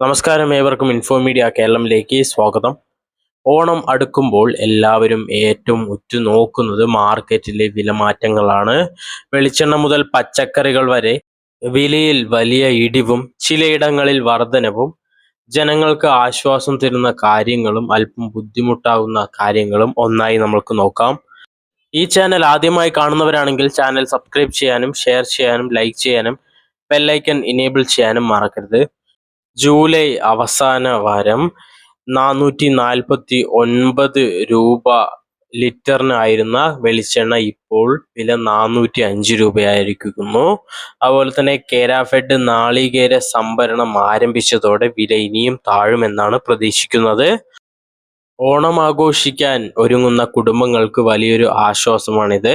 നമസ്കാരം ഏവർക്കും ഇൻഫോമീഡിയ കേരളത്തിലേക്ക് സ്വാഗതം. ഓണം അടുക്കുമ്പോൾ എല്ലാവരും ഏറ്റവും ഉറ്റുനോക്കുന്നത് മാർക്കറ്റിലെ വിലമാറ്റങ്ങളാണ്. വെളിച്ചെണ്ണ മുതൽ പച്ചക്കറികൾ വരെ വിലയിൽ വലിയ ഇടിവും ചിലയിടങ്ങളിൽ വർധനവും ജനങ്ങൾക്ക് ആശ്വാസം തരുന്ന കാര്യങ്ങളും അല്പം ബുദ്ധിമുട്ടാകുന്ന കാര്യങ്ങളും ഒന്നായി നമ്മൾക്ക് നോക്കാം. ഈ ചാനൽ ആദ്യമായി കാണുന്നവരാണെങ്കിൽ ചാനൽ സബ്സ്ക്രൈബ് ചെയ്യാനും ഷെയർ ചെയ്യാനും ലൈക്ക് ചെയ്യാനും ബെല്ലൈക്കൺ ഇനേബിൾ ചെയ്യാനും മറക്കരുത്. ജൂലൈ അവസാന വാരം നാനൂറ്റി നാൽപ്പത്തി ഒൻപത് രൂപ ലിറ്ററിനായിരുന്ന വെളിച്ചെണ്ണ ഇപ്പോൾ വില നാനൂറ്റി അഞ്ച് രൂപയായിരിക്കുന്നു. അതുപോലെ തന്നെ കേരാഫെഡ് നാളികേര സംഭരണം ആരംഭിച്ചതോടെ വില ഇനിയും താഴുമെന്നാണ് പ്രതീക്ഷിക്കുന്നത്. ഓണം ആഘോഷിക്കാൻ ഒരുങ്ങുന്ന കുടുംബങ്ങൾക്ക് വലിയൊരു ആശ്വാസമാണിത്.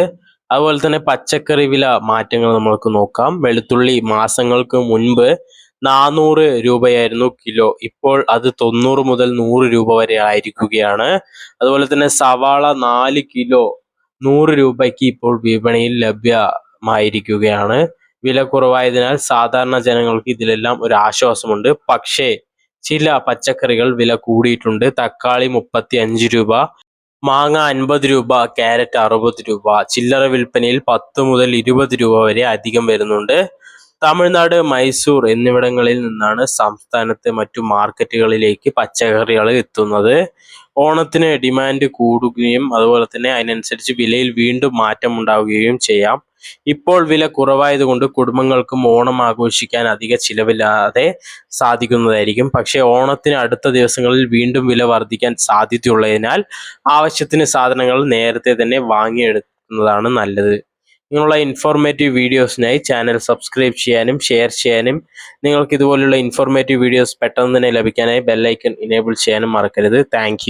അതുപോലെ തന്നെ പച്ചക്കറി വില മാറ്റങ്ങൾ നമ്മൾക്ക് നോക്കാം. വെളുത്തുള്ളി മാസങ്ങൾക്ക് മുൻപ് നാനൂറ് രൂപയായിരുന്നു കിലോ. ഇപ്പോൾ അത് തൊണ്ണൂറ് മുതൽ നൂറ് രൂപ വരെ ആയിരിക്കുകയാണ്. അതുപോലെ തന്നെ സവാള നാല് കിലോ നൂറ് രൂപയ്ക്ക് ഇപ്പോൾ വിപണിയിൽ ലഭ്യമായിരിക്കുകയാണ്. വില കുറവായതിനാൽ സാധാരണ ജനങ്ങൾക്ക് ഇതിലെല്ലാം ഒരു ആശ്വാസമുണ്ട്. പക്ഷേ ചില പച്ചക്കറികൾ വില കൂടിയിട്ടുണ്ട്. തക്കാളി മുപ്പത്തി അഞ്ച് രൂപ മാങ്ങ അൻപത് രൂപ ക്യാരറ്റ് അറുപത് രൂപ ചില്ലറ വിൽപ്പനയിൽ പത്ത് മുതൽ ഇരുപത് രൂപ വരെ അധികം വരുന്നുണ്ട്. തമിഴ്നാട് മൈസൂർ എന്നിവിടങ്ങളിൽ നിന്നാണ് സംസ്ഥാനത്തെ മറ്റു മാർക്കറ്റുകളിലേക്ക് പച്ചക്കറികൾ എത്തുന്നത്. ഓണത്തിന് ഡിമാൻഡ് കൂടുകയും അതുപോലെ തന്നെ അതിനനുസരിച്ച് വിലയിൽ വീണ്ടും മാറ്റം ഉണ്ടാവുകയും ചെയ്യാം. ഇപ്പോൾ വില കുറവായതുകൊണ്ട് കുടുംബങ്ങൾക്കും ഓണം ആഘോഷിക്കാൻ അധിക ചിലവില്ലാതെ സാധിക്കുന്നതായിരിക്കും. പക്ഷേ ഓണത്തിന് അടുത്ത ദിവസങ്ങളിൽ വീണ്ടും വില വർദ്ധിക്കാൻ സാധ്യതയുള്ളതിനാൽ ആവശ്യത്തിന് സാധനങ്ങൾ നേരത്തെ തന്നെ വാങ്ങിയെടുക്കുന്നതാണ് നല്ലത്. ഇങ്ങനെയുള്ള ഇൻഫോർമേറ്റീവ് വീഡിയോസിനായി ചാനൽ സബ്സ്ക്രൈബ് ചെയ്യാനും ഷെയർ ചെയ്യാനും നിങ്ങൾക്ക് ഇതുപോലുള്ള ഇൻഫോർമേറ്റീവ് വീഡിയോസ് പെട്ടെന്ന് തന്നെ ലഭിക്കാനായി ബെല്ലൈക്കൺ ഇനേബിൾ ചെയ്യാനും മറക്കരുത്. താങ്ക്